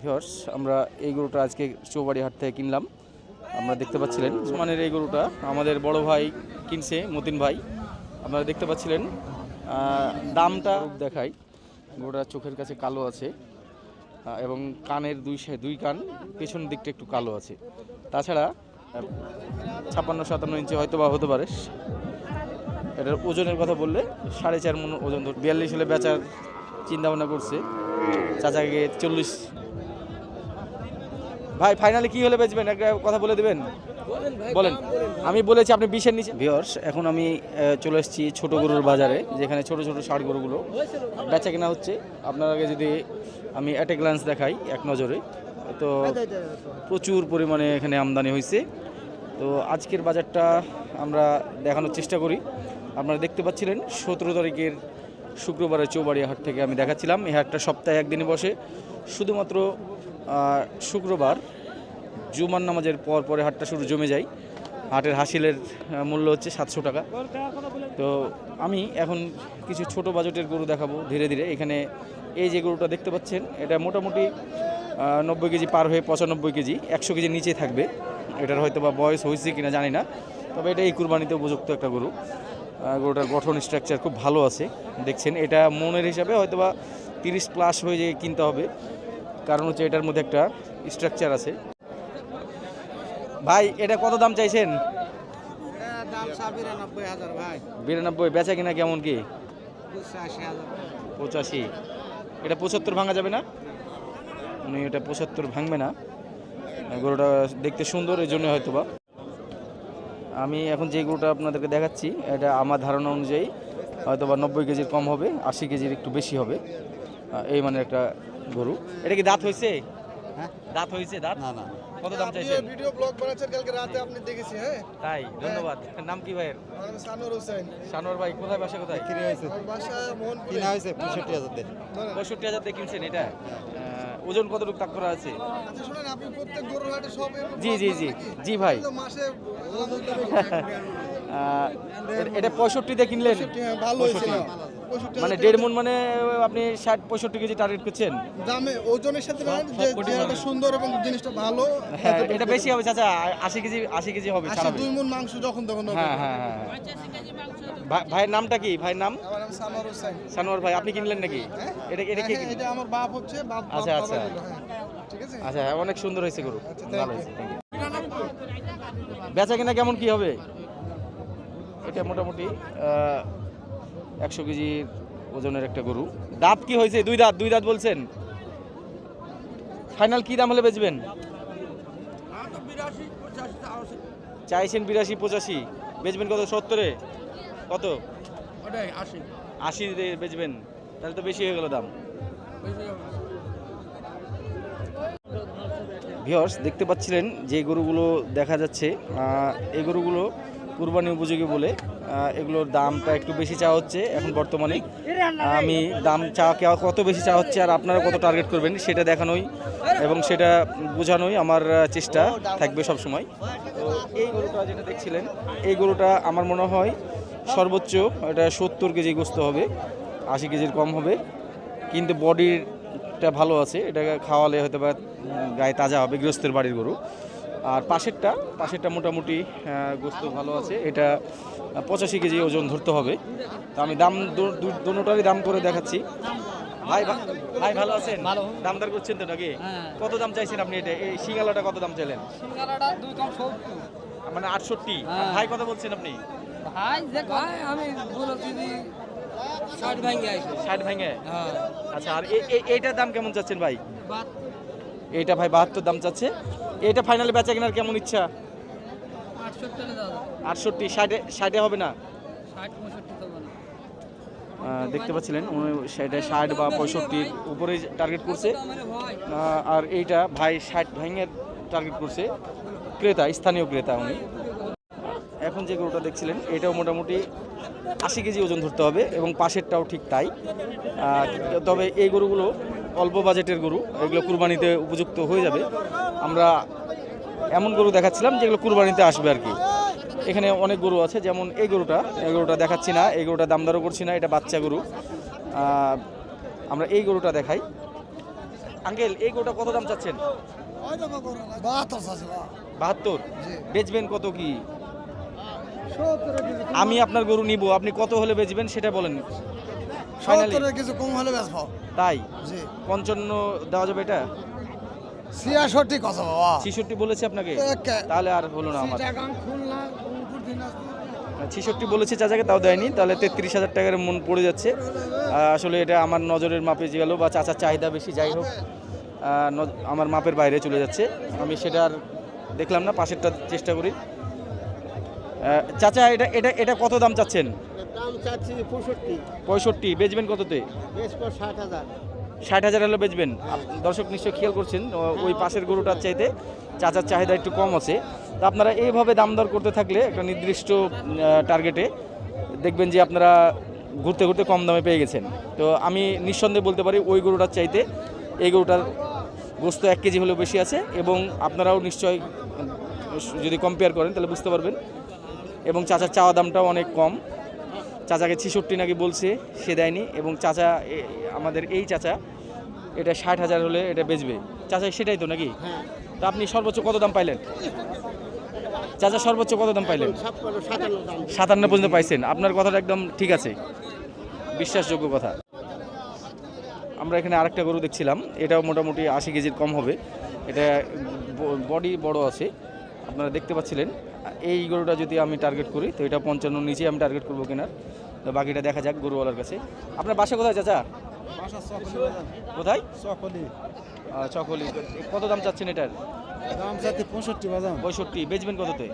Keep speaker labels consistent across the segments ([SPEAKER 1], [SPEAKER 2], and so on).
[SPEAKER 1] Viewers আমরা এই গরুটা আজকে চৌবাড়ি হাট থেকে কিনলাম। আমরা দেখতে পাচ্ছিলেন মানের এই গরুটা। আমাদের বড় ভাই কিনছে, মতিন ভাই। আপনারা দেখতে পাচ্ছিলেন দামটা দেখাই গরুটা চোখের কাছে কালো আছে এবং কানের দুই দুই কান পেছনের দিকটা একটু কালো আছে। তাছাড়া, ছাপ্পান্ন, সাতান্ন ইঞ্চি হয়তো বা হতে পারে। এটার ওজনের কথা বললে সাড়ে চার মন ওজন বিয়াল্লিশ হলে বেচার চিন্তা ভাবনা করছে। চাচাকে চল্লিশ ভাই ফাইনালি কি হলে বেচবেন? একটা কথা বলে দেবেন? বলেন আমি বলেছি আপনি বিশের নিচে ভিওর্স এখন আমি চলে এসেছি ছোট গরুর বাজারে যেখানে ছোট ছোট ষাট গরুগুলো বেচা কেনা হচ্ছে। আপনার আগে যদি আমি অ্যাট এ গ্লান্স দেখাই এক নজরে তো প্রচুর পরিমাণে এখানে আমদানি হয়েছে। তো আজকের বাজারটা আমরা দেখানোর চেষ্টা করি। আপনারা দেখতে পাচ্ছিলেন সতেরো তারিখের শুক্রবারের চৌবাড়িয়া হাট থেকে আমি দেখাচ্ছিলাম। এই হাটটা সপ্তাহে একদিনে বসে। শুধুমাত্র শুক্রবার জুমার নামাজের পর পরে হাটটা শুরু, জমে যায়। হাটের হাসিলের মূল্য হচ্ছে সাতশো টাকা। তো আমি এখন কিছু ছোট বাজেটের গরু দেখাবো ধীরে ধীরে। এখানে এই যে গরুটা দেখতে পাচ্ছেন, এটা মোটামুটি নব্বই কেজি পার হয়ে পঁচানব্বই কেজি, একশো কেজি নিচে থাকবে। এটার হয়তো বা বয়স হয়েছে কিনা জানি না, তবে এটা এই কুরবানিতে উপযুক্ত একটা গরু। গরুটার গঠন স্ট্রাকচার খুব ভালো আছে। দেখছেন, এটা মনের হিসাবে হয়তো বা তিরিশ প্লাস হয়ে যে কিনতে হবে। কারণ হচ্ছে এটার মধ্যে একটা স্ট্রাকচার আছে। ভাই, এটা কত দাম চাইছেন?
[SPEAKER 2] বিরানব্বই,
[SPEAKER 1] বেচা কিনা কেমন কি? পঁচাশি। এটা পঁচাত্তর ভাঙা যাবে না? উনি এটা পঁচাত্তর ভাঙবে না। গরুটা দেখতে সুন্দর, এই জন্য হয়তো বা আমি এখন যে গরুটা আপনাদেরকে দেখাচ্ছি, এটা আমার ধারণা অনুযায়ী হয়তো বা নব্বই কেজির কম হবে, আশি কেজির একটু বেশি হবে। এই মানে একটা গরু। এটা কি দাঁত হয়েছে?
[SPEAKER 2] হ্যাঁ।
[SPEAKER 1] দাঁত হয়েছে দাঁত?
[SPEAKER 2] না না
[SPEAKER 1] কত দাম চাইছেন?
[SPEAKER 3] ভিডিও ব্লগ বানাচ্ছেন কালকে রাতে আপনি দেখেছি হ্যাঁ?
[SPEAKER 1] তাই ধন্যবাদ। নাম কি ভাইয়ের?
[SPEAKER 3] সানোর হোসেন।
[SPEAKER 1] সানোয়ার ভাই কোথায় বাসা কোথায়?
[SPEAKER 2] কিনে হয়েছে।
[SPEAKER 3] বাসা মোহনপুরে।
[SPEAKER 2] কিনা হয়েছে? পঁয়ষট্টি হাজার দিয়ে।
[SPEAKER 1] পঁয়ষট্টি হাজার দিয়ে কিনছেন এটা? ওজন কতটুকু তাক করা আছে?
[SPEAKER 3] আচ্ছা শুনেন আপনি প্রত্যেক গরুর হাটে সব
[SPEAKER 1] জি জি জি। জি ভাই।
[SPEAKER 3] মাসে
[SPEAKER 1] এটা পঁয়ষট্টিতে কিনলেন?
[SPEAKER 3] হ্যাঁ, ভালো
[SPEAKER 1] মানে দেড় মন মানে আপনি ষাট পঁয়ষট্টি কেজি টার্গেট করছেন?
[SPEAKER 3] দামে ওজনের সাথে না যে চেহারাটা সুন্দর এবং জিনিসটা ভালো
[SPEAKER 1] হ্যাঁ এটা বেশি হবে চাচা আশি কেজি আশি কেজি হবে
[SPEAKER 3] দুই মন মাংস যখন তখন
[SPEAKER 1] হ্যাঁ ভাইয়ের নামটা কি? ভাইয়ের নাম?
[SPEAKER 3] আমার হোসেন।
[SPEAKER 1] সানোয়ার ভাই আপনি কিনলেন নাকি? এটা এটা কি
[SPEAKER 3] এটা আমার বাপ হচ্ছে বাপ
[SPEAKER 1] আচ্ছা, আচ্ছা।
[SPEAKER 3] ঠিক আছে?
[SPEAKER 1] আচ্ছা অনেক সুন্দর হয়েছে গরু।
[SPEAKER 3] আচ্ছা,
[SPEAKER 1] ভালো হয়েছে বেচা কিনা কেমন কি হবে? এটা মোটামুটি একশো কেজির ওজনের একটা গরু। দাঁত কি হয়েছে? দুই দাঁত দুই দাঁত বলছেন। ফাইনাল কি দাম হলে বেচবেন? চাইছেন বিরাশি, পঁচাশি। বেচবেন কত? সত্তরে? কত? আশি বেচবেন। তাহলে তো বেশি হয়ে গেল দাম। ভিওর্স দেখতে পাচ্ছিলেন যে গরুগুলো দেখা যাচ্ছে। এই গরুগুলো কুরবানি উপযোগী বলে এগুলোর দামটা একটু বেশি চাওয়া হচ্ছে এখন বর্তমানে। আমি দাম চা কেওয়া কত বেশি চাওয়া হচ্ছে আর আপনারা কত টার্গেট করবেন সেটা দেখানোই এবং সেটা বোঝানোই আমার চেষ্টা থাকবে সব সময় তো এই গরুটা যেটা দেখছিলেন, এই গরুটা আমার মনে হয় সর্বোচ্চ এটা সত্তর কেজি গোস্ত হবে, আশি কেজির কম হবে। কিন্তু বডিরটা ভালো আছে এটাকে খাওয়ালে হয়তো বা গায়ে তাজা হবে গৃহস্থের বাড়ির গরু। আর পাশেরটা পাশেরটা মোটামুটি গোস্ত ভালো আছে। এটা পঁচাশি কেজি ওজন ধরতে হবে। তো আমি দাম দু- দু- দাম করে দেখাচ্ছি। ভাই ভাই ভালো আছেন?
[SPEAKER 4] ভালো।
[SPEAKER 1] দাম দর করছেন তো নাকি?
[SPEAKER 4] হ্যাঁ।
[SPEAKER 1] কত দাম চাইছেন আপনি এটা? এই সিঙ্গালাটা কত দাম চাইলেন? মানে আটষট্টি।
[SPEAKER 4] হ্যাঁ।
[SPEAKER 1] ভাই কত বলছেন আপনি?
[SPEAKER 4] ভাই যে ভাই আমি বলেছি ষাট ভেঙে
[SPEAKER 1] ষাট ভেঙে?
[SPEAKER 4] হ্যাঁ।
[SPEAKER 1] আচ্ছা আর এইটার দাম কেমন চাচ্ছেন ভাই? এইটা ভাই বাহাত্তর দাম চাচ্ছে। এটা ফাইনালে বেচা কেনার কেমন ইচ্ছা?
[SPEAKER 4] আটষট্টি
[SPEAKER 1] ষাটে ষাটে হবে না? দেখতে পাচ্ছিলেন উনি সেটা ষাট বা পঁয়ষট্টির উপরে টার্গেট করছে। আর এইটা ভাই ষাট ভাঙের টার্গেট করছে। ক্রেতা স্থানীয় ক্রেতা উনি। এখন যে গরুটা দেখছিলেন এটাও মোটামুটি আশি কেজি ওজন ধরতে হবে এবং পাশেরটাও ঠিক তাই। তবে এই গরুগুলো অল্প বাজেটের গরু এগুলো কুরবানিতে উপযুক্ত হয়ে যাবে। আমরা এমন গরু দেখাচ্ছিলাম যেগুলো কুরবানিতে আসবে আর কি। এখানে অনেক গরু আছে যেমন এই গরুটা। এই গরুটা দেখাচ্ছি না এই গরুটা দামদারও করছি না এটা বাচ্চা গরু। আমরা এই গরুটা দেখাই। আঙ্কেল এই গরুটা কত দাম চাচ্ছেন?
[SPEAKER 3] বাহাত্তর।
[SPEAKER 1] বেচবেন কত কি? আমি আপনার গরু নিব আপনি কত হলে বেচবেন সেটা বলেন।
[SPEAKER 3] সত্তরের কিছু কম হলে বেসবো
[SPEAKER 1] তাই?
[SPEAKER 3] জি।
[SPEAKER 1] পঞ্চান্ন দেওয়া যাবে এটা?
[SPEAKER 3] ছিয়াষট্টি কথা বাবা।
[SPEAKER 1] ছিষট্টি বলেছে আপনাকে? তাহলে আর হলো না আমার। ছিষট্টি বলেছে চাচাকে তাও দেয়নি। তাহলে তেত্রিশ হাজার টাকার মন পড়ে যাচ্ছে। আসলে এটা আমার নজরের মাপে গেল বা চাচার চাহিদা বেশি যাই হোক। আমার মাপের বাইরে চলে যাচ্ছে। আমি সেটা আর দেখলাম না পাশেরটা চেষ্টা করি। চাচা এটা এটা এটা কত দাম চাচ্ছেন?
[SPEAKER 2] দাম চাচ্ছি পঁয়ষট্টি।
[SPEAKER 1] পঁয়ষট্টি বেচবেন কততে?
[SPEAKER 2] ষাট হাজার।
[SPEAKER 1] ষাট হাজার হলে বেচবেন। দর্শক নিশ্চয়ই খেয়াল করছেন ওই পাশের গরুটার চাইতে চাচার চাহিদা একটু কম আছে। তো আপনারা এইভাবে দাম দর করতে থাকলে একটা নির্দিষ্ট টার্গেটে দেখবেন যে আপনারা ঘুরতে ঘুরতে কম দামে পেয়ে গেছেন। তো আমি নিঃসন্দেহে বলতে পারি ওই গরুটার চাইতে এই গরুটার গোস্ত এক কেজি হলেও বেশি আছে এবং আপনারাও নিশ্চয় যদি কম্পেয়ার করেন তাহলে বুঝতে পারবেন। এবং চাচার চাওয়া দামটাও অনেক কম। চাচাকে ছিষট্টি নাকি বলছে, সে দেয়নি এবং চাচা আমাদের এই চাচা, এটা ষাট হাজার হলে এটা বেচবে। চাচা সেটাই তো নাকি? তা আপনি সর্বোচ্চ কত দাম পাইলেন? চাচা সর্বোচ্চ কত দাম পাইলেন?
[SPEAKER 2] সাতান্ন
[SPEAKER 1] পর্যন্ত পাইছেন। আপনার কথাটা একদম ঠিক আছে। বিশ্বাসযোগ্য কথা। আমরা এখানে আরেকটা গরু দেখছিলাম। এটাও মোটামুটি আশি কেজির কম হবে। এটা বডি বড় আছে। আপনারা দেখতে পাচ্ছিলেন। এই গরুটা যদি আমি টার্গেট করি, তো এটা পঞ্চান্ন নিচে আমি টার্গেট করব কেনার। তো বাকিটা দেখা যাক গরুওয়ালার কাছে। আপনার বাসা কোথায় চাচা? কোথায়? আহ, চকলি। কত দাম চাচ্ছেন এটার?
[SPEAKER 3] দাম চাইতে পঁয়ষট্টি
[SPEAKER 1] পঁয়ষট্টি। বেচবেন কততে?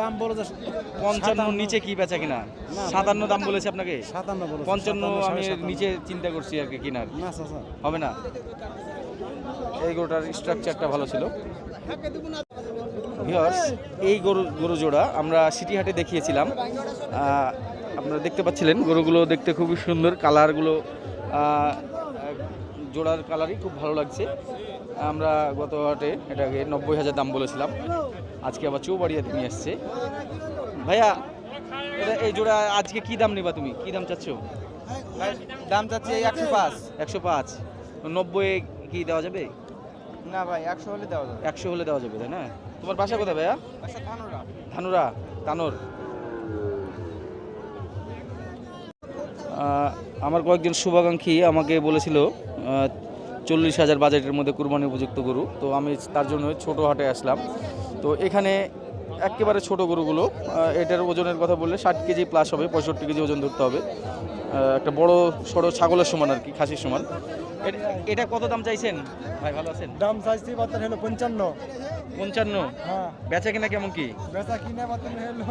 [SPEAKER 3] দাম বলে
[SPEAKER 1] পঞ্চান্ন নিচে কি বেচা কিনা? সাতান্ন দাম বলেছে আপনাকে?
[SPEAKER 3] সাতান্ন
[SPEAKER 1] পঞ্চান্ন আমি নিচে চিন্তা করছি আর কি কিনার। হবে না? এই গরুটার স্ট্রাকচারটা ভালো ছিল। ভিওর্স এই গরু গরু জোড়া আমরা সিটি হাটে দেখিয়েছিলাম। আপনারা দেখতে পাচ্ছিলেন গরুগুলো দেখতে খুবই সুন্দর কালারগুলো জোড়ার কালারই খুব ভালো লাগছে। আমরা গত হাটে এটাকে নব্বই হাজার দাম বলেছিলাম। আজকে আবার চৌবাড়িয়াতে নিয়ে আসছে। ভাইয়া এটা এই জোড়া আজকে কি দাম নিবা তুমি? কি দাম চাচ্ছ?
[SPEAKER 2] দাম চাচ্ছি একশো পাঁচ।
[SPEAKER 1] একশো পাঁচ। নব্বই কি দেওয়া যাবে?
[SPEAKER 2] না ভাই একশো হলে দেওয়া যাবে।
[SPEAKER 1] একশো হলে দেওয়া যাবে তাই না? তোমার বাসা কোথায় ভাইয়া? ধানুরা তানোর। আমার কয়েকজন শুভাকাঙ্ক্ষী আমাকে বলেছিল চল্লিশ হাজার বাজেটের মধ্যে কুরবানি উপযুক্ত গরু। তো আমি তার জন্য ছোট হাটে আসলাম। তো এখানে একেবারে ছোট গরুগুলো এটার ওজনের কথা বললে ষাট কেজি প্লাস হবে পঁয়ষট্টি কেজি ওজন ধরতে হবে। একটা বড় সড়ো ছাগলের সমান আর কি খাসির সমান। এটা কত দাম চাইছেন? ভাই ভালো আছেন?
[SPEAKER 3] দাম চাইছি বাতার হলো পঞ্চান্ন।
[SPEAKER 1] পঞ্চান্ন?
[SPEAKER 3] হ্যাঁ।
[SPEAKER 1] বেচা কিনা কেমন কি?
[SPEAKER 3] বেচা কিনা বাতার হলো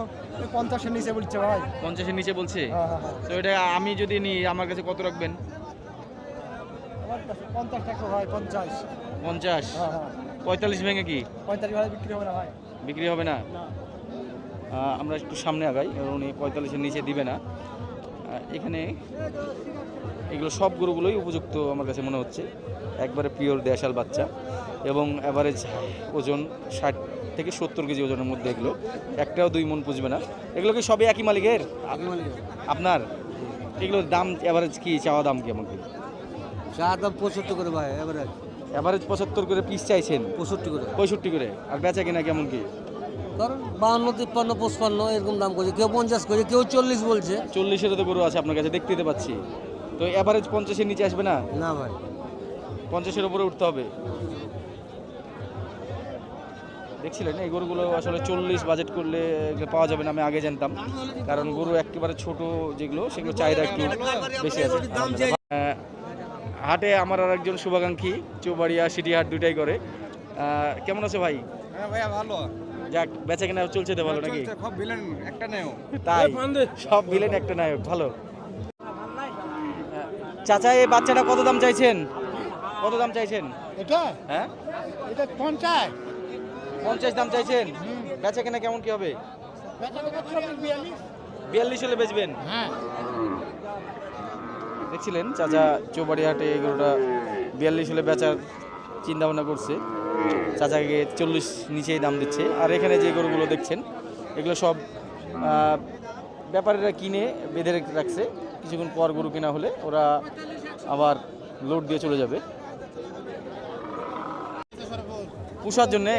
[SPEAKER 3] পঞ্চাশের নিচে বলছে ভাই।
[SPEAKER 1] পঞ্চাশের নিচে বলছে?
[SPEAKER 3] হ্যাঁ হ্যাঁ হ্যাঁ।
[SPEAKER 1] তো এটা আমি যদি নিই আমার কাছে কত রাখবেন?
[SPEAKER 3] আমার কাছে পঞ্চাশ টাকা ভাই পঞ্চাশ।
[SPEAKER 1] পঞ্চাশ? পঁয়তাল্লিশ ভেঙে কি?
[SPEAKER 3] পঁয়তাল্লিশ ভাই বিক্রি হবে না ভাই।
[SPEAKER 1] বিক্রি হবে না? আমরা একটু সামনে আগাই উনি পঁয়তাল্লিশের নিচে দিবে না। এখানে এগুলো সব গরুগুলোই উপযুক্ত আমার কাছে মনে হচ্ছে। একবারে পিওর দেশাল বাচ্চা এবং অ্যাভারেজ ওজন ষাট থেকে সত্তর কেজি ওজনের মধ্যে এগুলো। একটাও দুই মন পুষবে না। এগুলো কি সবই একই মালিকের? আপনার? এগুলোর দাম অ্যাভারেজ কি চাওয়া দাম কেমন কি
[SPEAKER 2] চা দাম পঁচাত্তর করে ভাই এবারে
[SPEAKER 1] অ্যাভারেজ পঁচাত্তর করে পিস চাইছেন?
[SPEAKER 2] পঁয়ষট্টি করে।
[SPEAKER 1] পঁয়ষট্টি করে। আর বেচা কিনা কেমন কি?
[SPEAKER 2] কারণ বাহান্ন তিপ্পান্ন পঁচপান্ন এরকম দাম করছে। কেউ পঞ্চাশ করছে কেউ চল্লিশ বলছে।
[SPEAKER 1] চল্লিশেরও তো গরু আছে আপনার কাছে দেখতে তো পাচ্ছি। তো অ্যাভারেজ পঞ্চাশের নিচে আসবে না?
[SPEAKER 2] না ভাই।
[SPEAKER 1] পঞ্চাশের উপরে উঠতে হবে। দেখছিলেন এই গরুগুলো আসলে চল্লিশ বাজেট করলে পাওয়া যাবে না আমি আগে জানতাম। কারণ গরু একেবারে ছোট যেগুলো সেগুলো চাহিদা একটু বেশি আছে। হাটে আমার আর একজন শুভাকাঙ্ক্ষী চৌবাড়িয়া সিটি হাট দুইটাই করে। কেমন আছে ভাই?
[SPEAKER 3] হ্যাঁ ভাইয়া ভালো।
[SPEAKER 1] যাক বেচা কিনা চলছে তো ভালো নাকি?
[SPEAKER 3] খুব ভিলেন একটা নেও
[SPEAKER 1] তাই সব বিলেন একটা নায়ক ভালো। চাচা এই বাচ্চাটা কত দাম চাইছেন? কত দাম চাইছেন?
[SPEAKER 3] এটা?
[SPEAKER 1] হ্যাঁ?
[SPEAKER 3] এটা পঞ্চাশ।
[SPEAKER 1] পঞ্চাশ দাম চাইছেন? বেচা কেনা কেমন কি হবে? বিয়াল্লিশ। হলে বেচবেন?
[SPEAKER 3] হ্যাঁ।
[SPEAKER 1] দেখছিলেন চাচা চৌবাড়ি হাটে এগুলোটা বিয়াল্লিশ হলে বেচার চিন্তা ভাবনা করছে। চাচাকে চল্লিশ নিচেই দাম দিচ্ছে। আর এখানে যে গরুগুলো দেখছেন এগুলো সব ব্যাপারীরা কিনে বেঁধে রাখছে। কিছুক্ষণ পর গরু কেনা হলে ওরা আবার লোড দিয়ে চলে যাবে। পুষার জন্যে?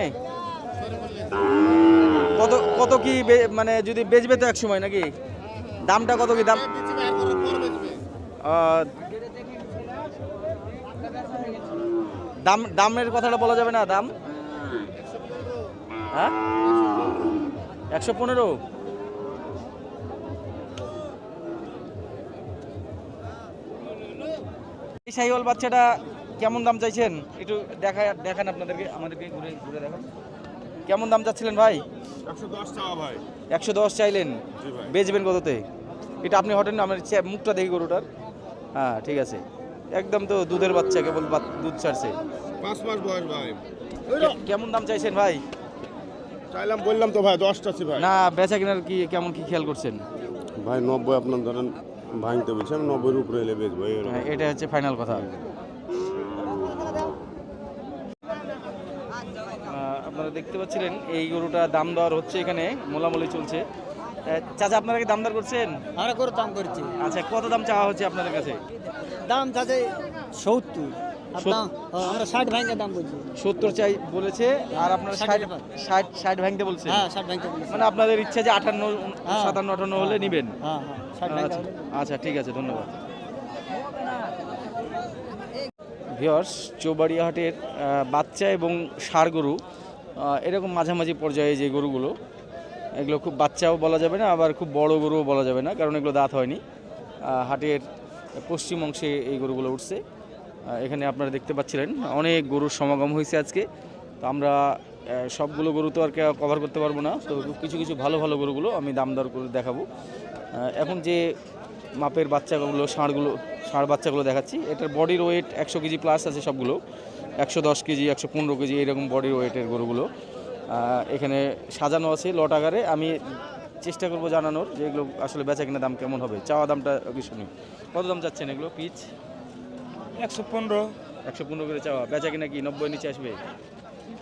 [SPEAKER 1] কত কত কি মানে যদি বেচবে তো এক সময় নাকি? দামটা কত কি? দাম আহ, দাম দামের কথাটা বলা যাবে না দাম? হ্যাঁ? একশো পনেরো? এই শাহিওয়াল বাচ্চাটা কেমন দাম চাইছেন? একটু দেখা দেখান আপনাদেরকে আমাদেরকে ঘুরে ঘুরে দেখান। কেমন দাম চাচ্ছিলেন ভাই?
[SPEAKER 5] একশো দশ টাকা ভাই।
[SPEAKER 1] একশো দশ চাইলেন? বেচবেন কততে? এটা আপনি হটেন না আমার মুখটা দেখি গরুটার। হ্যাঁ ঠিক আছে। একদম তো দুধের বাচ্চা কেবল দুধ ছাড়ছে।
[SPEAKER 5] পাঁচ মাস বয়স ভাই।
[SPEAKER 1] কেমন দাম চাইছেন ভাই?
[SPEAKER 5] চাইলাম বললাম তো ভাই দশটা ভাই।
[SPEAKER 1] না বেচা কেনার কি কেমন কি খেয়াল করছেন?
[SPEAKER 5] ভাই নব্বই আপনার ধরেন ভাঙতে বলছি আমি নব্বইয়ের উপরে এলে বেচবো এই হলো
[SPEAKER 1] হ্যাঁ, এটা হচ্ছে ফাইনাল কথা। আহ, আপনারা দেখতে পাচ্ছিলেন এই গরুটা দাম দেওয়ার হচ্ছে এখানে মোলামুলি চলছে। আহ, চাচা আপনারা কি দামদার করছেন?
[SPEAKER 2] আরে করে দাম করছি।
[SPEAKER 1] আচ্ছা কত দাম চাওয়া হচ্ছে আপনাদের কাছে?
[SPEAKER 2] দাম চাচ্ছে সত্তর। হ্যাঁ, আমরা ষাট ভাঙে দাম বলছি।
[SPEAKER 1] সত্তর চাই বলেছে আর আপনারা
[SPEAKER 2] ষাট
[SPEAKER 1] ষাট ভাঙতে বলছেন।
[SPEAKER 2] হ্যাঁ ষাট ভাঙতে
[SPEAKER 1] মানে আপনাদের ইচ্ছা যে আটান্ন
[SPEAKER 2] হ্যাঁ।
[SPEAKER 1] সাতান্ন আটান্ন হলে নিবেন।
[SPEAKER 2] হ্যাঁ হ্যাঁ
[SPEAKER 1] আচ্ছা আচ্ছা ঠিক আছে ধন্যবাদ। ভিওর্স চৌবাড়িয়া হাটের বাচ্চা এবং ষাড় গরু এরকম মাঝামাঝি পর্যায়ে যে গরুগুলো এগুলো খুব বাচ্চাও বলা যাবে না আবার খুব বড় গরুও বলা যাবে না কারণ এগুলো দাঁত হয়নি। হাটের পশ্চিম অংশে এই গরুগুলো উঠছে। এখানে আপনারা দেখতে পাচ্ছিলেন, অনেক গরুর সমাগম হয়েছে আজকে। তো আমরা সবগুলো গরু তো আর কভার করতে পারব না। তো কিছু কিছু ভালো ভালো গরুগুলো আমি দাম দর করে দেখাবো। এখন যে মাপের বাচ্চাগুলো, ষাঁড়গুলো, ষাঁড় বাচ্চাগুলো দেখাচ্ছি, এটার বডির ওয়েট একশো কেজি প্লাস আছে সবগুলো। একশো দশ কেজি, একশো পনেরো কেজি এরকম বডির ওয়েটের গরুগুলো। এখানে সাজানো আছে লট আকারে। আমি চেষ্টা করব জানানোর যে এগুলো আসলে বেচা কিনা দাম কেমন হবে। চাওয়া দামটা আগে শুনি? কত দাম চাচ্ছেন এগুলো পিচ?
[SPEAKER 6] একশো পনেরো।
[SPEAKER 1] একশো পনেরো করে চাওয়া। বেচা কিনা কি নব্বই নিচে আসবে?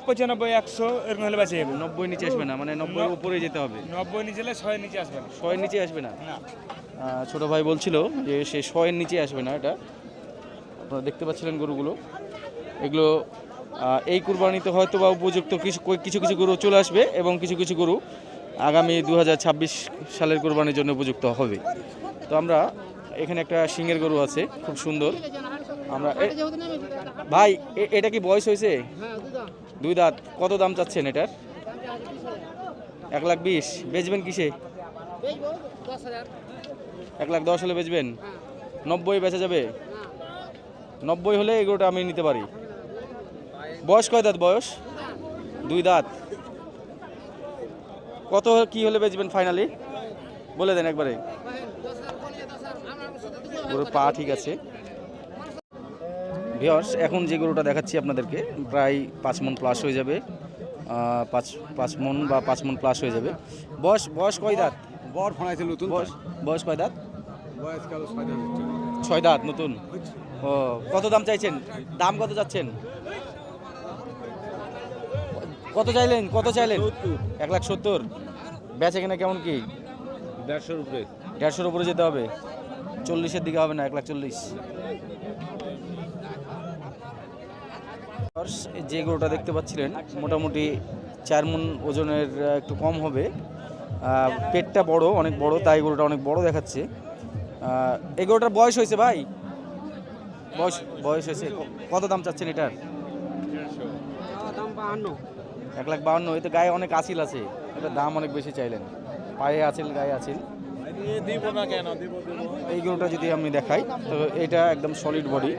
[SPEAKER 6] পঁচানব্বই একশো এরকম হলে বাঁচে যাবে।
[SPEAKER 1] নব্বই নিচে আসবে না মানে নব্বই উপরে যেতে হবে।
[SPEAKER 6] নব্বই নিচে হলে ছয় নিচে আসবে না।
[SPEAKER 1] শয়ের নিচে আসবে না? ছোট ভাই বলছিল যে সে শয়ের নিচে আসবে না এটা। আপনারা দেখতে পাচ্ছিলেন গরুগুলো। এগুলো এই কুরবানিতে হয়তো বা উপযুক্ত কিছু কিছু কিছু গরু চলে আসবে এবং কিছু কিছু গরু আগামী দু হাজার ছাব্বিশ সালের কুরবানির জন্য উপযুক্ত হবে। তো আমরা এখানে একটা সিংয়ের গরু আছে, খুব সুন্দর। আমরা ভাই এটা কি বয়স হয়েছে? দুই দাঁত। কত দাম চাচ্ছেন এটার? এক লাখ বিশ। বেচবেন কিসে? এক লাখ দশ হলে বেচবেন? নব্বই বেচা যাবে? নব্বই হলে এগুলোটা আমি নিতে পারি। বয়স কয় দাঁত বয়স? দুই দাঁত। কত কি হলে বেচবেন ফাইনালি বলে দেন একবারে। গরুর পা ঠিক আছে। ভিওর্স এখন যে গরুটা দেখাচ্ছি আপনাদেরকে প্রায় পাঁচ মন প্লাস হয়ে যাবে। পাঁচ পাঁচ মন বা পাঁচ মন প্লাস হয়ে যাবে। বয়স বয়স কয় দাঁত?
[SPEAKER 3] বর ফোনাইছে নতুন
[SPEAKER 1] বয়স বয়স কয় দাঁত?
[SPEAKER 3] বয়সকাল
[SPEAKER 1] ছয় দাঁত নতুন? ও কত দাম চাইছেন? দাম কত চাচ্ছেন? কত চাইলেন? কত চাইলেন? এক লাখ সত্তর। বেচে কিনা কেমন কি?
[SPEAKER 5] দেড়শোর উপরে।
[SPEAKER 1] দেড়শোর উপরে যেতে হবে। চল্লিশের দিকে হবে না এক লাখ চল্লিশ। যে গরুটা দেখতে পাচ্ছিলেন মোটামুটি চার মন ওজনের একটু কম হবে। পেটটা বড় অনেক বড় তাই গরুটা অনেক বড় দেখাচ্ছে। এই গরুটার বয়স হয়েছে ভাই? বয়স বয়স হয়েছে। কত দাম চাচ্ছেন এটার? এক লাখ বাহান্ন এতে গায়ে অনেক আছিল আছে। এটার দাম অনেক বেশি চাইলেন। পায়ে আছিল গায়ে আছিল এই গরুটা যদি আমি দেখাই, তো এটা একদম সলিড বডি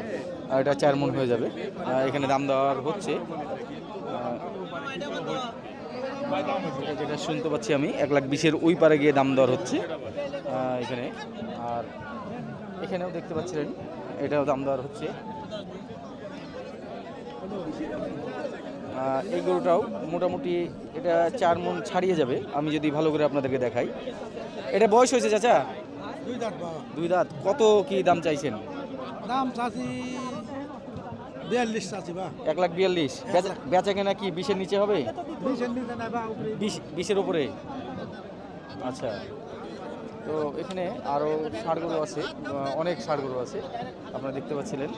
[SPEAKER 1] আর এটা চার মন হয়ে যাবে। এখানে দাম দেওয়ার হচ্ছে। এটা যেটা শুনতে পাচ্ছি আমি, এক লাখ বিশের ওই পারে গিয়ে দাম দেওয়ার হচ্ছে। এখানে। আর এখানেও দেখতে পাচ্ছিলেন, এটাও দাম দেওয়ার হচ্ছে। এই গরুটাও মোটামুটি এটা চার মন ছাড়িয়ে যাবে। আমি যদি ভালো করে আপনাদেরকে দেখাই। এটা বয়স হয়েছে চাচা?
[SPEAKER 3] দুই দাঁত
[SPEAKER 1] দুই দাঁত। কত কি দাম চাইছেন?
[SPEAKER 3] দাম বিয়াল্লিশ বা।
[SPEAKER 1] এক লাখ বিয়াল্লিশ। বেচা- কেনা কি বিশের নিচে হবে?
[SPEAKER 3] বিশের উপরে।
[SPEAKER 1] আচ্ছা। তো এখানে আরও গরু আছে অনেক গরু আছে। আপনারা দেখতে পাচ্ছিলেন।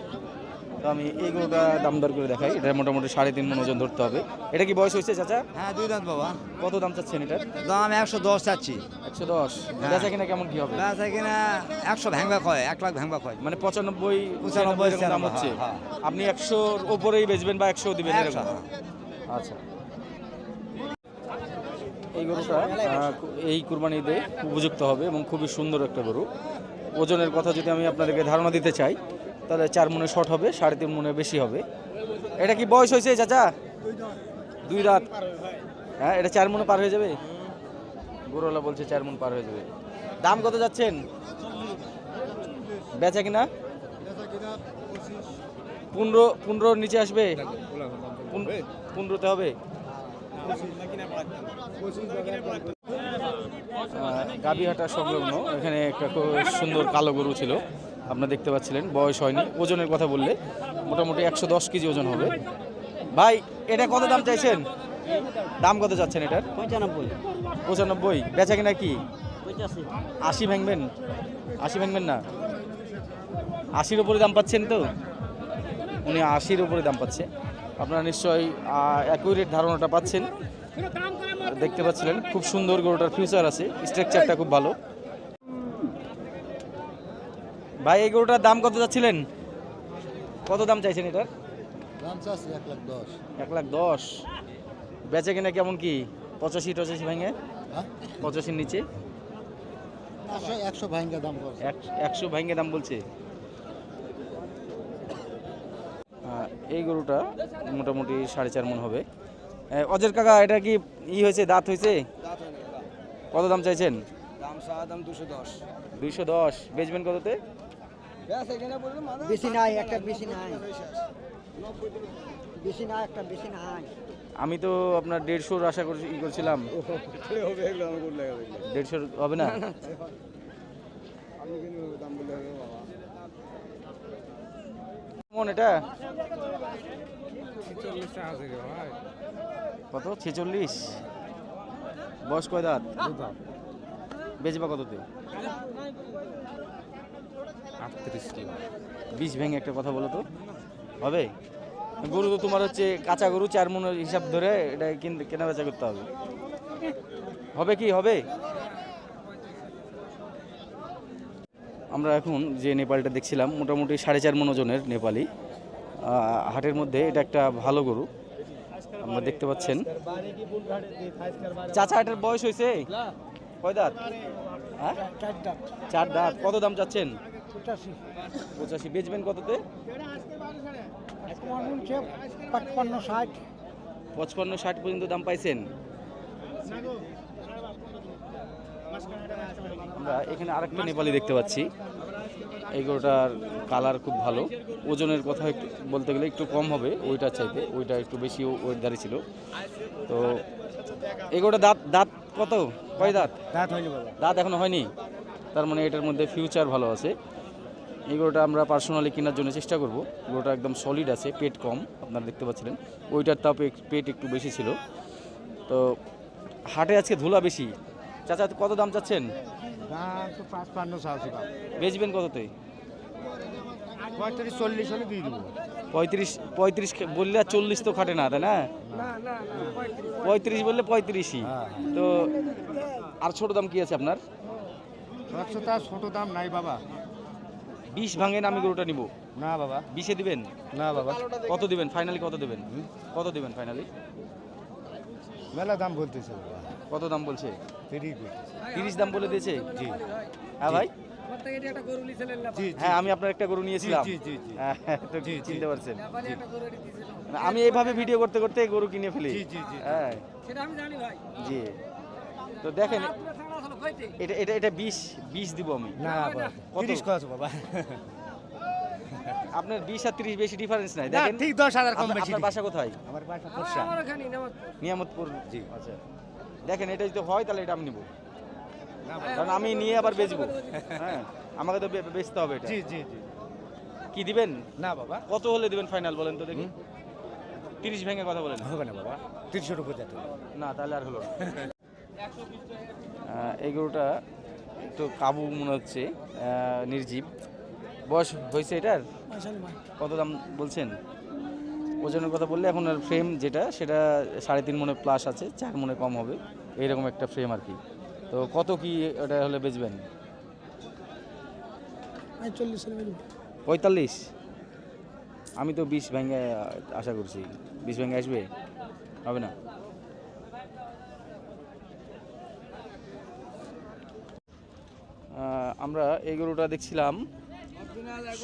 [SPEAKER 1] তো আমি এই গরুটা দাম দর করে দেখাই। এটা মোটামুটি সাড়ে তিন মন ওজন ধরতে হবে। এটা কি বয়স হয়েছে চাচা?
[SPEAKER 7] হ্যাঁ দুই দাঁত বাবা।
[SPEAKER 1] কত দাম চাচ্ছেন এটার?
[SPEAKER 7] দাম একশো দশ চাচ্ছি।
[SPEAKER 1] একশো দশ। বেচা কিনা কেমন কি হবে?
[SPEAKER 7] বেচা কিনা একশো ভ্যাংবা কয় এক লাখ ভ্যাংবা কয়।
[SPEAKER 1] মানে পঁচানব্বই
[SPEAKER 7] পঁচানব্বই
[SPEAKER 1] দাম হচ্ছে।
[SPEAKER 7] হ্যাঁ,
[SPEAKER 1] আপনি একশোর ওপরেই বেচবেন বা একশো দিবেন আচ্ছা। এই গরুটা এই কুরবানিতে উপযুক্ত হবে এবং খুবই সুন্দর একটা গরু। ওজনের কথা যদি আমি আপনাদেরকে ধারণা দিতে চাই তাহলে চার মনে শর্ট হবে, সাড়ে তিন মনে বেশি হবে। এটা কি বয়স হয়েছে চাচা? দুই রাত হ্যাঁ এটা চার মনে পার হয়ে যাবে? গরুওয়ালা বলছে চার মন পার হয়ে যাবে। দাম কত যাচ্ছেন? বেচা কিনা? পনেরো পনেরোর নিচে আসবে? পনেরোতে হবে? গাবিহাটা সংলগ্ন, এখানে একটা খুব সুন্দর কালো গরু ছিল। আপনারা দেখতে পাচ্ছিলেন বয়স হয়নি ওজনের কথা বললে মোটামুটি একশো দশ কেজি ওজন হবে। ভাই এটা কত দাম চাইছেন? দাম কত যাচ্ছেন এটার?
[SPEAKER 2] পঁচানব্বই।
[SPEAKER 1] পঁচানব্বই বেচা কিনা কি? আশি ভাঙবেন? আশি ভাঙবেন না? আশির ওপরে দাম পাচ্ছেন তো? উনি আশির ওপরে দাম পাচ্ছে। আপনারা নিশ্চয়ই অ্যাকুরেট ধারণাটা পাচ্ছেন। দেখতে পাচ্ছিলেন খুব সুন্দর গরুটার ফিউচার আছে স্ট্রাকচারটা খুব ভালো। ভাই এই গরুটার দাম কত যাচ্ছিলেন? কত দাম চাইছেন এটার?
[SPEAKER 3] দাম চাচ্ছি এক লাখ দশ।
[SPEAKER 1] এক লাখ দশ। বেচে কিনা কেমন কি? পঁচাশি টচাশি ভাঙে?
[SPEAKER 3] হ্যাঁ?
[SPEAKER 1] পঁচাশির নিচে?
[SPEAKER 3] একশো একশো দাম
[SPEAKER 1] একশো ভাঙ্গে দাম বলছে। এই গরুটা মোটামুটি সাড়ে চার মন হবে। অজের কাকা এটা কি ই হয়েছে দাঁত হয়েছে? কত দাম চাইছেন?
[SPEAKER 7] দাম দুশো দশ।
[SPEAKER 1] দুইশো দশ। বেচবেন কততে?
[SPEAKER 2] বেশি নাই একটা বেশি নাই বেশি না একটা বেশি নাই
[SPEAKER 1] আমি তো আপনার দেড়শোর আশা করছি ই করছিলাম দেড়শোর হবে না কেমন এটা কত ছেচল্লিশ বয়স কয় দাঁত বেচবা কততে বিষ ভেঙে একটা কথা বলো তো। হবে? গরু তো তোমার হচ্ছে কাঁচা গরু, চার মনের হিসাব ধরে এটা কিন- কেনা বেচা করতে হবে। হবে কি? হবে? আমরা এখন যে নেপালটা দেখছিলাম, মোটামুটি সাড়ে চার মন ওজনের নেপালি। হাটের মধ্যে এটা একটা ভালো গরু। আমরা দেখতে পাচ্ছেন। চাচা হাটের বয়স হয়েছে কয় দাঁত? হ্যাঁ? চার দাঁত। কত দাম চাচ্ছেন? পঁচাশি। বেচবেন কততে?
[SPEAKER 2] পঁচপান্ন ষাট।
[SPEAKER 1] পঁচপান্ন ষাট পর্যন্ত দাম পাইছেন? আমরা এখানে আরেকটা নেপালি দেখতে পাচ্ছি। এই গরুটার কালার খুব ভালো। ওজনের কথা একটু বলতে গেলে একটু কম হবে ওইটার চাইতে। ওইটা একটু বেশি ওয়েট দাঁড়িয়ে ছিল। তো এই গরুটা দাঁত দাঁত কত? কয় দাঁত?
[SPEAKER 7] দাঁত হয়নি
[SPEAKER 1] দাঁত এখনও হয়নি? তার মানে এটার মধ্যে ফিউচার ভালো আছে। এই গরুটা আমরা পার্সোনালি কেনার জন্য চেষ্টা করব। গরুটা একদম সলিড আছে পেট কম আপনারা দেখতে পাচ্ছিলেন। ওইটার এক- পেট একটু বেশি ছিল। তো হাটে আজকে ধুলা বেশি। চাচা কত দাম চাচ্ছেন? বেচবেন কততে?
[SPEAKER 7] পঁয়ত্রিশ চল্লিশ হলে দিয়ে দেবো।
[SPEAKER 1] পঁয়ত্রিশ পঁয়ত্রিশ বললে আর চল্লিশ তো খাটে না তাই না? পঁয়ত্রিশ। বললে পঁয়ত্রিশই। তো আর ছোট দাম কি আছে আপনার?
[SPEAKER 7] ছোটো দাম নাই বাবা।
[SPEAKER 1] বিশ ভাঙেন আমি গরুটা নিব।
[SPEAKER 7] না বাবা।
[SPEAKER 1] বিশে দিবেন?
[SPEAKER 7] না বাবা।
[SPEAKER 1] কত দিবেন? ফাইনালি কত দিবেন? কত দিবেন ফাইনালি
[SPEAKER 7] মেলা দাম বলতেছে
[SPEAKER 1] কত দাম বলছে?
[SPEAKER 7] তিরিশ
[SPEAKER 1] দাম বলে দিয়েছে?
[SPEAKER 7] জি।
[SPEAKER 1] হ্যাঁ ভাই?
[SPEAKER 4] আমার থেকে এটা একটা গরু লিছিলেন না?
[SPEAKER 7] জি
[SPEAKER 1] হ্যাঁ আমি আপনার একটা গরু নিয়েছিলাম।
[SPEAKER 7] জি, জি, জি।
[SPEAKER 1] হ্যাঁ, তো চিনতে পারছেন। মানে আমি এইভাবে ভিডিও করতে করতে গরু কিনে ফেলি।
[SPEAKER 7] জি, জি, জি।
[SPEAKER 1] হ্যাঁ।
[SPEAKER 4] সেটা আমি জানি ভাই।
[SPEAKER 1] জি। তো দেখেন এটা এটা এটা বিশ বিশ দিব আমি।
[SPEAKER 7] না? তিরিশ কত বাবা।
[SPEAKER 1] আপনার বিশ আর তিরিশ বেশি ডিফারেন্স নাই দেখেন।
[SPEAKER 7] ঠিক দশ হাজার কম বেশি
[SPEAKER 1] আপনার বাসা কোথায়?
[SPEAKER 7] আমার বাসা
[SPEAKER 4] নেওয়া
[SPEAKER 1] নিয়ামতপুর। জি। আচ্ছা। দেখেন এটা যদি হয় তাহলে এটা আমি নিব। কারণ আমি নিয়ে আবার বেচবো। হ্যাঁ আমাকে তো বেচতে হবে এটা।
[SPEAKER 7] জি জি জি।
[SPEAKER 1] কি দিবেন?
[SPEAKER 7] না বাবা।
[SPEAKER 1] কত হলে দিবেন ফাইনাল বলেন তো দেখি। তিরিশ ভেঙে কথা বলেন।
[SPEAKER 7] হবে না বাবা। উপর যেতে।
[SPEAKER 1] না তাহলে আর হলো এই গরুটা একটু কাবু মনে হচ্ছে নির্জীব। বয়স হয়েছে এটার? কত দাম বলছেন? ওজনের কথা বললে এখন আর ফ্রেম যেটা, সেটা সাড়ে তিন মনে প্লাস আছে, চার মনে কম হবে, এইরকম একটা ফ্রেম আর কি। তো কত কি ওটা হলে বেচবেন? পঁয়তাল্লিশ। আমি তো বিশ ভেঙে আশা করছি, বিশ ভেঙে আসবে? হবে না? আমরা এই গরুটা দেখছিলাম।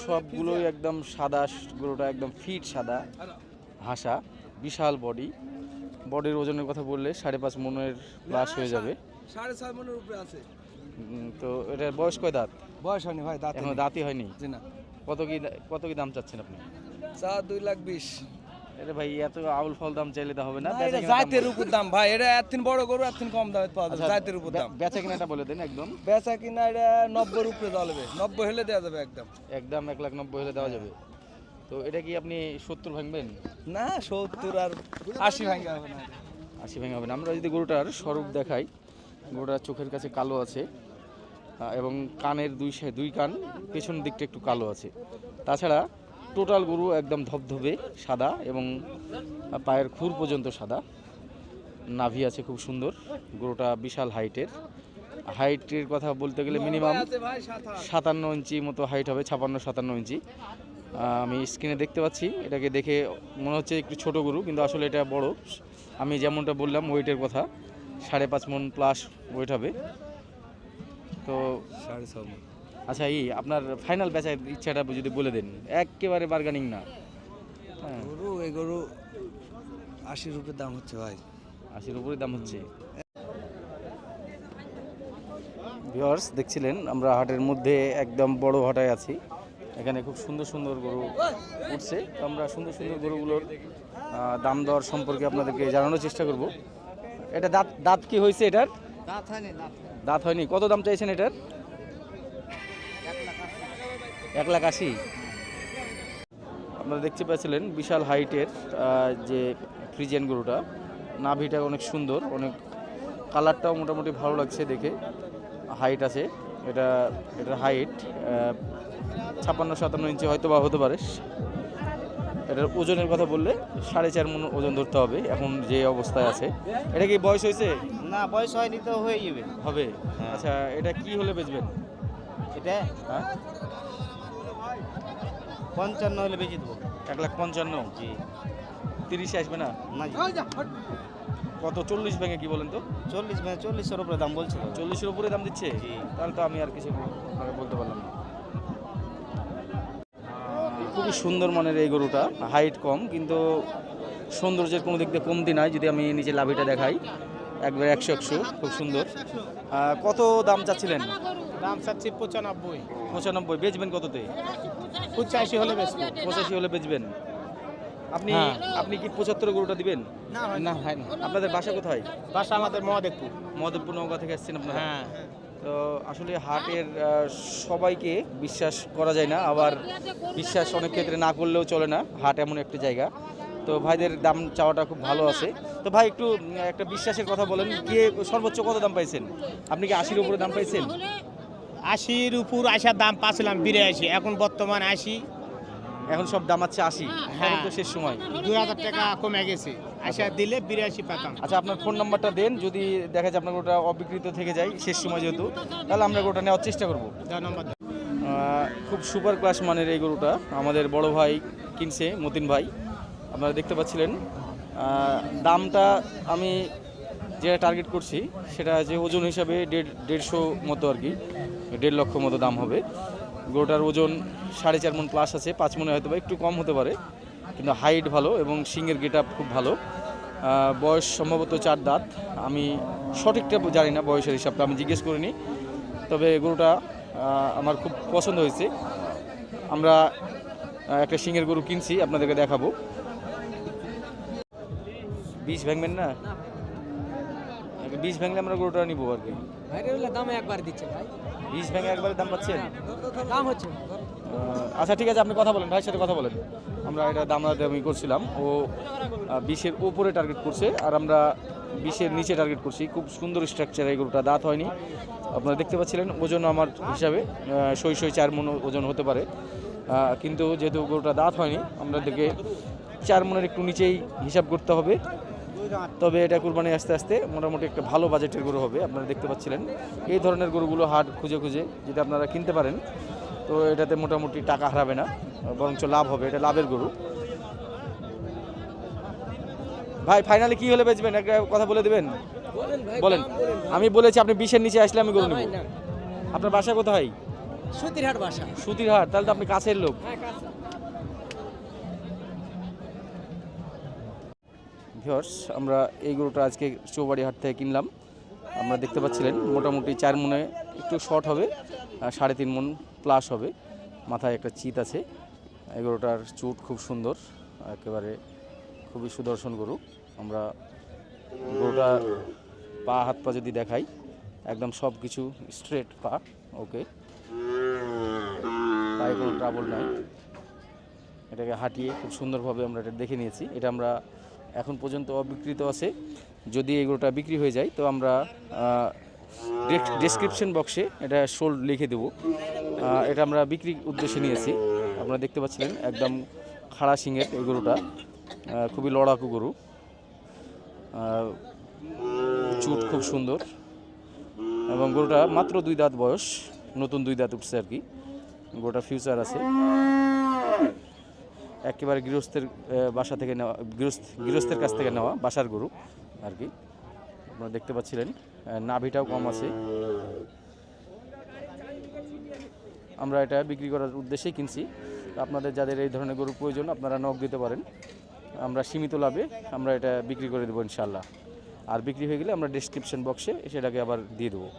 [SPEAKER 1] সবগুলোই একদম সাদা গরুটা একদম ফিট সাদা হাসা বিশাল বডি। বডির ওজনের কথা বললে সাড়ে পাঁচ মনের প্লাস হয়ে যাবে।
[SPEAKER 2] সাড়ে ছয় মনের উপরে আছে।
[SPEAKER 1] তো এটার বয়স কয় দাঁত?
[SPEAKER 2] বয়স হয়নি ভাই দাঁত
[SPEAKER 1] এখনও দাঁতই হয়নি? কত কি কত কি দাম চাচ্ছেন আপনি?
[SPEAKER 2] চা দুই লাখ বিশ।
[SPEAKER 1] এটা ভাই এত আউল ফল দাম চাইলে তো হবে না।
[SPEAKER 2] না, এটা জাতের উপর দাম ভাই এটা এতদিন বড় গরু এতদিন কম দামে পাওয়া যাবে
[SPEAKER 1] আচ্ছা,
[SPEAKER 2] জাতের উপর দাম।
[SPEAKER 1] বেচা কেনাটা বলে দেন একদম।
[SPEAKER 2] বেচা কিনা এটা উপরে দেওয়া যাবে নব্বই হলে দেওয়া যাবে একদম।
[SPEAKER 1] একদম এক লাখ নব্বই হলে দেওয়া যাবে। তো এটা কি আপনি সত্তর ভাঙবেন?
[SPEAKER 2] না সত্তর আর আশি ভাঙ্গা হবে না।
[SPEAKER 1] আশি ভেঙে হবে না। আমরা যদি গরুটার স্বরূপ দেখাই গরুটার চোখের কাছে কালো আছে এবং কানের দুই দুই কান পেছন দিকটা একটু কালো আছে। তাছাড়া টোটাল গরু একদম ধবধবে, সাদা এবং পায়ের খুর পর্যন্ত সাদা। নাভি আছে খুব সুন্দর, গরুটা বিশাল হাইটের। হাইটের কথা বলতে গেলে মিনিমাম সাতান্ন ইঞ্চি মতো হাইট হবে, ছাপান্ন, সাতান্ন ইঞ্চি। আমি স্ক্রিনে দেখতে পাচ্ছি, এটাকে দেখে মনে হচ্ছে একটু ছোট গরু, কিন্তু আসলে এটা বড়। আমি যেমনটা বললাম ওয়েটের কথা, সাড়ে পাঁচ মন প্লাস ওয়েট হবে। তো
[SPEAKER 2] সাড়ে ছ মণ।
[SPEAKER 1] আচ্ছা এই আপনার ফাইনাল বেচার ইচ্ছাটা যদি বলে দেন একেবারে বার্গানিং না। হ্যাঁ।
[SPEAKER 2] গরু এই গরু আশির উপরে দাম হচ্ছে ভাই।
[SPEAKER 1] আশির উপরে দাম হচ্ছে। ভিওয়ার্স দেখছিলেন আমরা হাটের মধ্যে একদম বড় হাটায় আছি। এখানে খুব সুন্দর সুন্দর গরু উঠছে। তো আমরা সুন্দর সুন্দর গরুগুলোর দাম দর সম্পর্কে আপনাদেরকে জানানোর চেষ্টা করব। এটা দাঁত দাঁত কি হয়েছে এটার? দাঁত হয়নি। দাঁত হয়নি। কত দাম চাইছেন এটার? এক লাখ আশি। আপনারা দেখতে পাচ্ছিলেন বিশাল হাইটের যে ফ্রিজিয়ান গরুটা। নাভিটা অনেক সুন্দর অনেক কালারটাও মোটামুটি ভালো লাগছে দেখে। হাইট আছে এটা এটার হাইট ছাপ্পান্ন সাতান্ন ইঞ্চি হয়তো বা হতে পারে। এটার ওজনের কথা বললে সাড়ে চার মন ওজন ধরতে হবে এখন যে অবস্থায় আছে। এটা কি বয়স হয়েছে?
[SPEAKER 8] না বয়স হয়নি তো হয়ে যাবে।
[SPEAKER 1] হবে? আচ্ছা এটা কি হলে বেচবেন?
[SPEAKER 8] এটা
[SPEAKER 1] হ্যাঁ?
[SPEAKER 8] পঞ্চান্ন হলে বেশি দেবো।
[SPEAKER 1] এক লাখ পঞ্চান্ন?
[SPEAKER 8] জি।
[SPEAKER 1] তিরিশে আসবে না?
[SPEAKER 8] না
[SPEAKER 1] কত? চল্লিশ ভেঙে কি বলেন তো?
[SPEAKER 8] চল্লিশ মানে চল্লিশের উপরে দাম বলছিল।
[SPEAKER 1] চল্লিশের উপরে দাম দিচ্ছে?
[SPEAKER 8] জি।
[SPEAKER 1] তাহলে তো আমি আর কিছু আপনাকে বলতে পারলাম না। খুবই সুন্দর মনের এই গরুটা। হাইট কম কিন্তু সৌন্দর্যের কোনো দিক দিয়ে কমতি নাই যদি আমি নিজে লাভিটা দেখাই। একবার একশো একশো খুব সুন্দর। কত দাম চাচ্ছিলেন?
[SPEAKER 8] দাম চাচ্ছি পঁচানব্বই।
[SPEAKER 1] পঁচানব্বই বেচবেন কততে?
[SPEAKER 8] পঁচাশি হলে বেশি
[SPEAKER 1] পঁচাশি হলে বেচবেন। আপনি
[SPEAKER 8] হ্যাঁ।
[SPEAKER 1] আপনি কি পঁচাত্তর গরুটা দিবেন?
[SPEAKER 8] না ভাই না।
[SPEAKER 1] আপনাদের বাসা কোথায়?
[SPEAKER 8] বাসা আমাদের মহাদেবপুর।
[SPEAKER 1] মহাদেবপুর নৌকা থেকে এসেছেন আপনারা?
[SPEAKER 8] হ্যাঁ।
[SPEAKER 1] তো আসলে হাটের সবাইকে বিশ্বাস করা যায় না। আবার বিশ্বাস অনেক ক্ষেত্রে না করলেও চলে না। হাট এমন একটা জায়গা। তো ভাইদের দাম চাওয়াটা খুব ভালো আছে। তো ভাই একটু একটা বিশ্বাসের কথা বলেন। কে সর্বোচ্চ কত দাম পাইছেন? আপনি কি আশির উপরে দাম পাইছেন?
[SPEAKER 8] আশির উপর আসার দাম পাচ্ছিলাম বিরাশি এখন বর্তমান আশি।
[SPEAKER 1] এখন সব দাম আছে আশি
[SPEAKER 8] হ্যাঁ।
[SPEAKER 1] তো শেষ সময়।
[SPEAKER 8] দুই হাজার টাকা কমে গেছে আশা দিলে বিরাশি পেতাম।
[SPEAKER 1] আচ্ছা আপনার ফোন নাম্বারটা দেন যদি দেখা যায় আপনার ওটা অবিকৃত থেকে যায় শেষ সময় যেহেতু তাহলে আমরা ওটা নেওয়ার চেষ্টা করব। খুব সুপার ক্লাস মানের এই গরুটা আমাদের বড় ভাই কিনছে মতিন ভাই। আপনারা দেখতে পাচ্ছিলেন দামটা আমি যেটা টার্গেট করছি সেটা যে ওজন হিসাবে দেড় দেড়শো মতো আর কি। দেড় লক্ষ মতো দাম হবে। গরুটার ওজন সাড়ে চার মন প্লাস আছে, পাঁচ মনে হয়তো বা একটু কম হতে পারে, কিন্তু হাইট ভালো এবং শিংয়ের গেট খুব ভালো। বয়স সম্ভবত চার দাঁত। আমি সঠিকটা জানি না বয়সের হিসাবটা, আমি জিজ্ঞেস করিনি। তবে গরুটা আমার খুব পছন্দ হয়েছে। আমরা একটা শিঙের গরু কিনছি, আপনাদেরকে দেখাবো। বীজ ভাঙবেন না? বীজ ভাঙলে আমরা গরুটা নিবো আর কি।
[SPEAKER 4] দাম একবার দিচ্ছে ভাই।
[SPEAKER 1] বীজ ভেঙে একবারে দাম পাচ্ছেন?
[SPEAKER 4] দাম হচ্ছে।
[SPEAKER 1] আচ্ছা ঠিক আছে আপনি কথা বলেন ভাইয়ের সাথে কথা বলেন। আমরা এটা দাম দামি করছিলাম। ও বিশের উপরে টার্গেট করছে আর আমরা বিশের নিচে টার্গেট করছি। খুব সুন্দর স্ট্রাকচার এই গরুটা দাঁত হয়নি। আপনারা দেখতে পাচ্ছিলেন ওজন আমার হিসাবে সই সই চার মন ওজন হতে পারে। কিন্তু যেহেতু গরুটা দাঁত হয়নি আমাদেরকে চার মনের একটু নিচেই হিসাব করতে হবে। তবে এটা কুরবানি আস্তে আস্তে মোটামুটি একটা ভালো বাজেটের গরু হবে আপনারা দেখতে পাচ্ছিলেন। এই ধরনের গরুগুলো হাট খুঁজে খুঁজে যদি আপনারা কিনতে পারেন তো এটাতে মোটামুটি টাকা হারাবে না বরঞ্চ লাভ হবে এটা লাভের গরু। ভাই ফাইনালি কি হলে বেচবেন? একটা কথা বলে দেবেন? বলেন আমি বলেছি আপনি বিশের নিচে আসলে আমি গরু নেব। আপনার বাসা কোথায়?
[SPEAKER 4] সুতিরহাট বাসা।
[SPEAKER 1] সুতিরহাট তাহলে তো আপনি কাছের লোক। ভিওর্স আমরা এই গরুটা আজকে চৌবাড়ি হাট থেকে কিনলাম। আমরা দেখতে পাচ্ছিলেন, মোটামুটি চার মনে একটু শর্ট হবে সাড়ে তিন মন প্লাস হবে। মাথায় একটা চিত আছে। এই গরুটার চুট খুব সুন্দর, একেবারে খুবই সুদর্শন গরু। আমরা গরুটা পা, হাত পা যদি দেখাই, একদম সব কিছু স্ট্রেট পা ওকে পায়ে কোনো ট্রাবল নাই। এটাকে হাঁটিয়ে খুব সুন্দরভাবে আমরা এটা দেখে নিয়েছি। এটা আমরা এখন পর্যন্ত অবিকৃত আছে। যদি এগুলোটা বিক্রি হয়ে যায়, তো আমরা ডেসক্রিপশন বক্সে এটা শোল্ড লিখে দেবো। এটা আমরা বিক্রি উদ্দেশ্যে নিয়েছি। আপনারা দেখতে পাচ্ছিলেন একদম খাড়া শিঙের এই গরুটা। খুবই লড়াকু গরু। চুট খুব সুন্দর। এবং গরুটা মাত্র দুই দাঁত বয়স, নতুন দুই দাঁত উঠছে আর কি। গরুটা ফিউচার আছে। একেবারে গৃহস্থের বাসা থেকে নেওয়া, গৃহস্থ, গৃহস্থের কাছ থেকে নেওয়া বাসার গরু আর কি। আপনারা দেখতে পাচ্ছিলেন নাভিটাও কম আছে। আমরা এটা বিক্রি করার উদ্দেশ্যেই কিনছি। আপনাদের যাদের এই ধরনের গরু প্রয়োজন, আপনারা নখ দিতে পারেন। আমরা সীমিত লাভে আমরা এটা বিক্রি করে দেবো ইনশাল্লাহ আর বিক্রি হয়ে গেলে আমরা ডিসক্রিপশন বক্সে সেটাকে আবার দিয়ে দেবো।